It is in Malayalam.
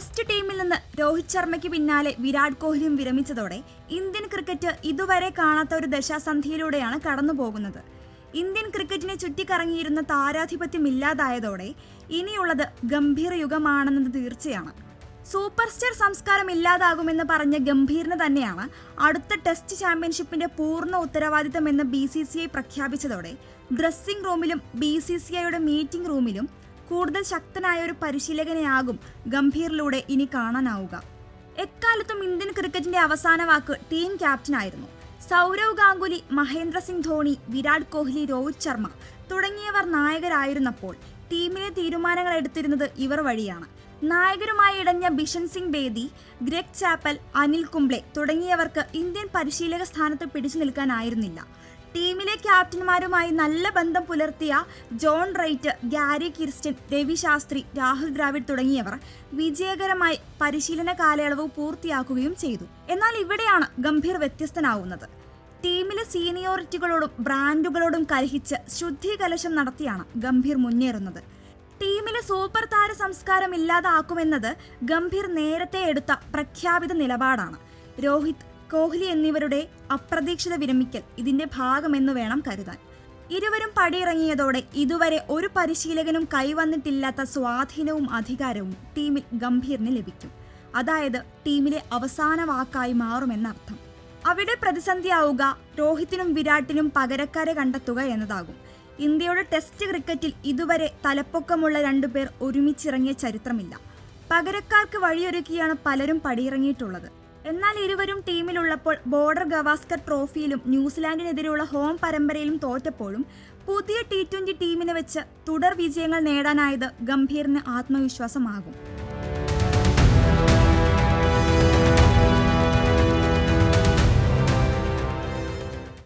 ടെസ്റ്റ് ടീമിൽ നിന്ന് രോഹിത് ശർമ്മയ്ക്ക് പിന്നാലെ വിരാട് കോഹ്ലിയും വിരമിച്ചതോടെ ഇന്ത്യൻ ക്രിക്കറ്റ് ഇതുവരെ കാണാത്ത ഒരു ദശാസന്ധിയിലൂടെയാണ് കടന്നുപോകുന്നത്. ഇന്ത്യൻ ക്രിക്കറ്റിനെ ചുറ്റിക്കറങ്ങിയിരുന്ന താരാധിപത്യം ഇല്ലാതായതോടെ ഇനിയുള്ളത് ഗംഭീര യുഗമാണെന്നത് തീർച്ചയാണ്. സൂപ്പർ സ്റ്റാർ സംസ്കാരം ഇല്ലാതാകുമെന്ന് പറഞ്ഞ ഗംഭീറിന് തന്നെയാണ് അടുത്ത ടെസ്റ്റ് ചാമ്പ്യൻഷിപ്പിന്റെ പൂർണ ഉത്തരവാദിത്തമെന്ന് ബി സി സി ഐ പ്രഖ്യാപിച്ചതോടെ ഡ്രസ്സിംഗ് റൂമിലും ബി സി സി ഐയുടെ മീറ്റിംഗ് റൂമിലും കൂടുതൽ ശക്തനായ ഒരു പരിശീലകനെയാകും ഗംഭീറിലൂടെ ഇനി കാണാനാവുക. എക്കാലത്തും ഇന്ത്യൻ ക്രിക്കറ്റിന്റെ അവസാന വാക്ക് ടീം ക്യാപ്റ്റനായിരുന്നു സൗരവ് ഗാംഗുലി മഹേന്ദ്ര സിംഗ് ധോണി വിരാട് കോഹ്ലി രോഹിത് ശർമ്മ തുടങ്ങിയവർ നായകരായിരുന്നപ്പോൾ ടീമിലെ തീരുമാനങ്ങൾ എടുത്തിരുന്നത് ഇവർ വഴിയാണ്. നായകരുമായി ഇടഞ്ഞ ബിഷൻ സിംഗ് ബേദി ഗ്രെഗ് ചാപ്പൽ അനിൽ കുംബ്ലെ തുടങ്ങിയവർക്ക് ഇന്ത്യൻ പരിശീലക സ്ഥാനത്ത് പിടിച്ചു നിൽക്കാനായിരുന്നില്ല. ടീമിലെ ക്യാപ്റ്റന്മാരുമായി നല്ല ബന്ധം പുലർത്തിയ John Wright Gary Kirsten Ravi Shastri Rahul Dravid തുടങ്ങിയവർ വിജയകരമായി പരിശീലന കാലയളവ് പൂർത്തിയാക്കുകയും ചെയ്തു. എന്നാൽ ഇവിടെയാണ് ഗംഭീർ വ്യത്യസ്തനാവുന്നത്. ടീമിലെ സീനിയോറിറ്റികളോടും ബ്രാൻഡുകളോടും കലഹിച്ച് ശുദ്ധീകലശം നടത്തിയാണ് ഗംഭീർ മുന്നേറുന്നത്. ടീമിലെ സൂപ്പർ താര സംസ്കാരം ഇല്ലാതാക്കുമെന്നത് ഗംഭീർ നേരത്തെ എടുത്ത പ്രഖ്യാപിത നിലപാടാണ്. രോഹിത് കോഹ്ലി എന്നിവരുടെ അപ്രതീക്ഷിത വിരമിക്കൽ ഇതിന്റെ ഭാഗമെന്ന് വേണം കരുതാൻ. ഇരുവരും പടിയിറങ്ങിയതോടെ ഇതുവരെ ഒരു പരിശീലകനും കൈവന്നിട്ടില്ലാത്ത സ്വാധീനവും അധികാരവും ടീമിൽ ഗംഭീറിന് ലഭിക്കും. അതായത് ടീമിലെ അവസാന വാക്കായി മാറുമെന്നർത്ഥം. അവിടെ പ്രതിസന്ധിയാവുക രോഹിത്തിനും വിരാട്ടിനും പകരക്കാരെ കണ്ടെത്തുക എന്നതാകും. ഇന്ത്യയുടെ ടെസ്റ്റ് ക്രിക്കറ്റിൽ ഇതുവരെ തലപ്പൊക്കമുള്ള രണ്ടുപേർ ഒരുമിച്ചിറങ്ങിയ ചരിത്രമില്ല. പകരക്കാർക്ക് വഴിയൊരുക്കിയാണ് പലരും പടിയിറങ്ങിയിട്ടുള്ളത്. എന്നാൽ ഇരുവരും ടീമിലുള്ളപ്പോൾ ബോർഡർ ഗവാസ്കർ ട്രോഫിയിലും ന്യൂസിലാൻഡിനെതിരെയുള്ള ഹോം പരമ്പരയിലും തോറ്റപ്പോഴും പുതിയ ടി ട്വന്റി ടീമിനെ വെച്ച് തുടർ വിജയങ്ങൾ നേടാനായത് ഗംഭീറിന് ആത്മവിശ്വാസമാകും.